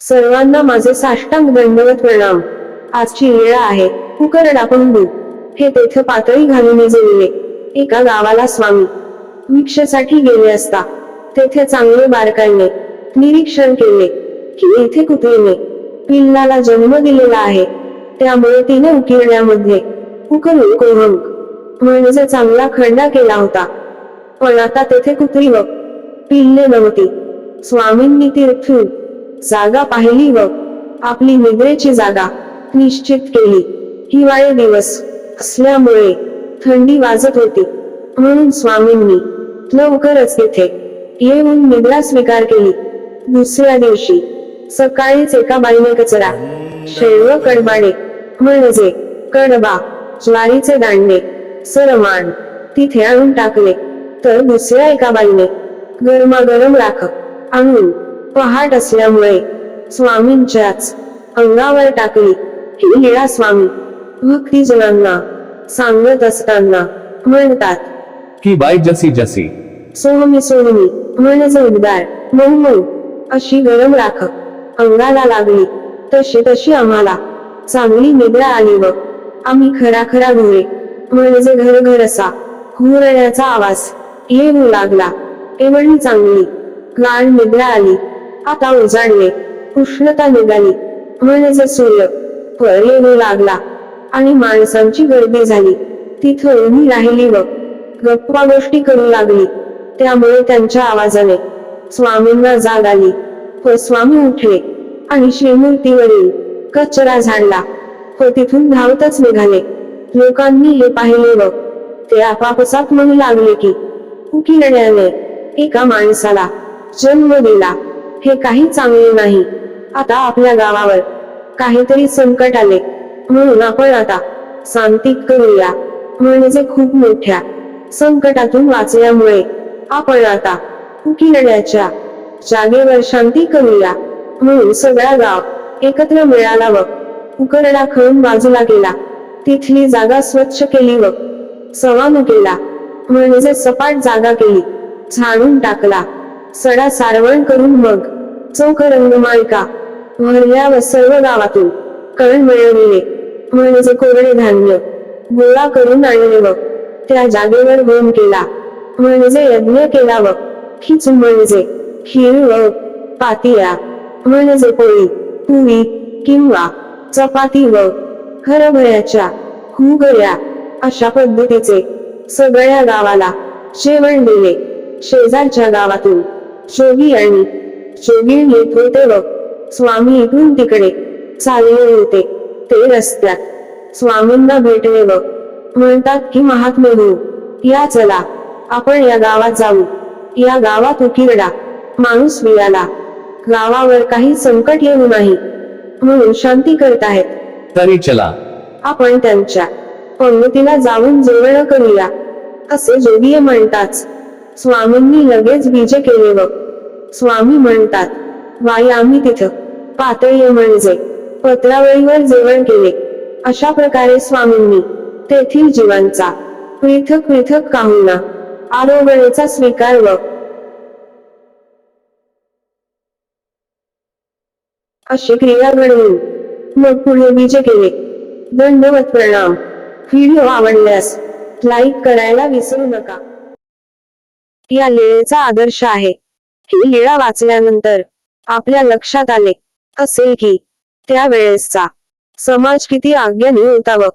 सर्वांना माझे साष्टांग दंडवत प्रणाम. आजची वेळ आहे. कुकरडा पंडू हे तेथ पातळी घालून जोडले एका गावाला स्वामी. भिक्षेसाठी गेले असता. तेथे चांगले बारकाईने निरीक्षण केले. की येथे कुत्रीने पिल्लाला जन्म दिलेला आहे. त्यामुळे तिने उकिरण्यामध्ये उकरून कोहंक म्हणजे चांगला खंडा केला होता. पण आता तेथे कुत्री व पिल्ले नव्हती. स्वामींनी तीर्थून जागा पाहिली व आपली निद्रेची जागा निश्चित केली. हिवाळे दिवस असल्यामुळे थंडी वाजत होती. म्हणून स्वामींनी लवकरच तिथे येऊन निद्रा स्वीकार केली. दुसऱ्या दिवशी सकाळीच एका बाईने कचरा शैव कडबाडे म्हणजे कडबा ज्वारीचे दांडे सरमाण तिथे आणून टाकले. तर दुसऱ्या एका बाईने गरमागरम राख आणून पहाट असल्यामुळे स्वामींच्याच अंगावर टाकली. ही लीळा स्वामी भक्तीजनांना सांगत असताना म्हणतात की बाई जसी जसी. सोहमी सोहमी म्हणजे उद्गार मऊ मऊ अशी गरम राख अंगाला लागली. तशी तशी आम्हाला चांगली निद्रा आली व आम्ही खरा खरा घोरे. म्हणजे घर घर असा घुरण्याचा आवाज येऊ लागला. एवढी चांगली गाढ निद्रा आली. आता उजाडले. उष्णता निघाली. म्हणजे सूर्य वर येऊ लागला आणि माणसांची गर्दी झाली. तिथं उभी राहिली व गप्पा गोष्टी करू लागली. त्यामुळे त्यांच्या आवाजाने स्वामींना जाग आली व स्वामी उठले आणि श्रीमूर्तीवरील कचरा झाडला व तिथून धावतच निघाले. लोकांनी हे पाहिले व ते आपापसात म्हणू लागले की उकिरण्याने एका माणसाला जन्म दिला. हे काही चांगले नाही. आता आपल्या गावावर काहीतरी संकट आले. म्हणून आपण आता शांतिक करूया. म्हणजे खूप मोठ्या संकटातून वाचल्यामुळे आपण आता उकिरण्याच्या जागेवर शांती करूया. म्हणून सगळा गाव एकत्र मिळाला व उकरडा खळून बाजूला गेला. तिथली जागा स्वच्छ केली व सवान केला. म्हणजे सपाट जागा केली. झाडून टाकला. सडा सारवण करून मग चौक रंगमालिका भरल्या व सर्व गावातून कण मिळविले म्हणजे कोरडे धान्य गोळा करून आणले व त्या जागेवर होम केला. म्हणजे यज्ञ केला व खिच म्हणजे खीर व पातिया म्हणजे पोळी पुरी किंवा चपाती व हरभऱ्याच्या हुगऱ्या अशा पद्धतीचे सगळ्या गावाला जेवण दिले. शेजारच्या गावातून जोगी आणि जोगीण येत होते व स्वामी इकडून तिकडे चालले होते ते रस्त्यात. स्वामींना भेटले व म्हणतात की महात्मे हो या चला. आपण या गावात जाऊ. या गावात उकिरडा. माणूस मिळाला. गावावर काही संकट येऊ नाही. म्हणून शांती करत आहेत. तरी चला. आपण त्यांच्या पंगतीला जाऊन जेवण करूया. असे जोगीय म्हणतात. स्वामींनी लगेच बीज केले व स्वामी म्हणतात वाई आम्ही तिथं पातळी म्हणजे पत्रावळीवर जेवण केले. अशा प्रकारे स्वामींनी तेथील जीवांचा पृथक पृथक काहुना आरोग्याचा स्वीकार व अशी क्रिया घडवून मग पुढे बीज केले. दंडवत प्रणाम. व्हिडिओ आवडल्यास लाईक करायला विसरू नका. या लेळेचा आदर्श आहे. ही लीळा वाचल्यानंतर आपल्या लक्षात आले असेल की त्यावेळेसचा समाज किती आज्ञानी होता व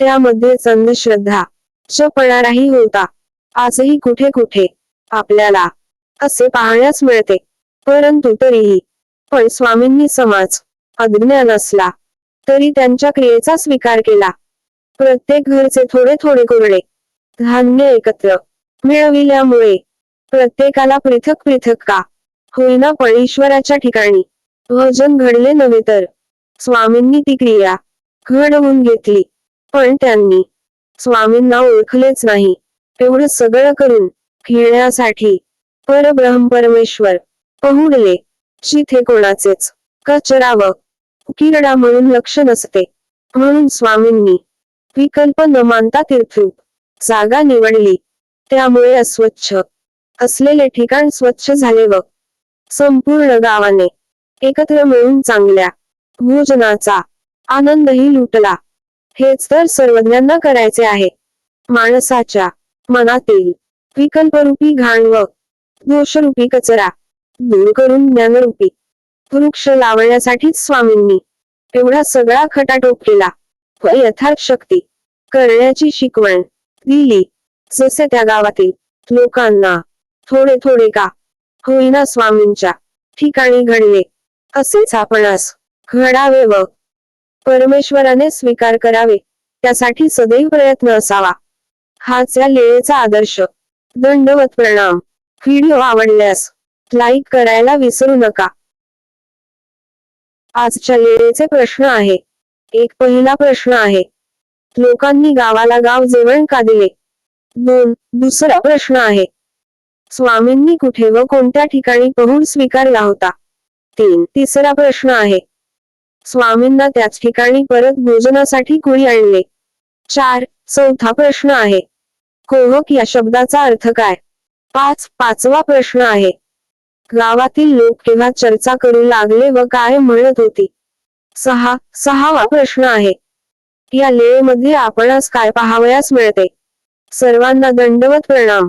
त्यामध्ये अंधश्रद्धा चपणाराही होता. आजही कुठे कुठे आपल्याला असे पाहण्यास मिळते. परंतु तरीही पण स्वामींनी समाज अज्ञान असला तरी त्यांच्या क्रियेचा स्वीकार केला. प्रत्येक घरचे थोडे थोडे कोरडे धान्य एकत्र मिळविल्यामुळे प्रत्येकाला पृथक पृथक का? होईना पळेश्वराच्या ठिकाणी. भजन घडले नव्हे तर. स्वामींनी ती क्रिया घडवून घेतली. पण त्यांनी स्वामींना ओळखलेच नाही. एवढं सगळं करून खेळण्यासाठी परब्रह्म परमेश्वर पहुडले. जिथे कोणाचेच कचराव किरडा म्हणून लक्ष नसते. म्हणून स्वामींनी विकल्प न मानता तीर्थरूप जागा निवडली. त्यामुळे अस्वच्छ असलेले ठिकाण स्वच्छ झाले व संपूर्ण गावाने एकत्र मिळून चांगल्या भोजनाचा आनंदही लुटला. हेच तर सर्वज्ञांना करायचे आहे. माणसाच्या मनातील विकल्परूपी घाण व दोषरूपी कचरा दूर करून ज्ञानरूपी वृक्ष लावण्यासाठीच स्वामींनी एवढा सगळा खटाटोप केला व यथार्थ शक्ती करण्याची शिकवण दिली. जसे त्या गावातील लोकांना थोडे थोडे का? होईना स्वामींच्या ठिकाणी घडले. असेच आपणास घडावे व परमेश्वराने स्वीकार करावे. त्यासाठी सदैव प्रयत्न असावा. हाच या लेळेचा आदर्श. दंडवत प्रणाम. व्हिडिओ आवडल्यास लाईक करायला विसरू नका. आजच्या लेळेचे प्रश्न आहे. एक पहिला प्रश्न आहे. लोकांनी गावाला गाव जेवण का दिले? दोन. दुसरा प्रश्न आहे. स्वामींनी कुठे व कोणत्या ठिकाणी पहुल स्वीकारला होता? तीन तिसरा प्रश्न आहे. स्वामींना त्याच ठिकाणी परत भोजनासाठी कुणी आणले? चार चौथा प्रश्न आहे. कोहक या शब्दाचा अर्थ काय? पाच पाचवा प्रश्न आहे. गावातील लोक केव्हा चर्चा करू लागले व काय म्हणत होती? सहा सहावा प्रश्न आहे. या लेमध्ये आपणास काय पाहावयास मिळते? सर्वांना दंडवत प्रणाम.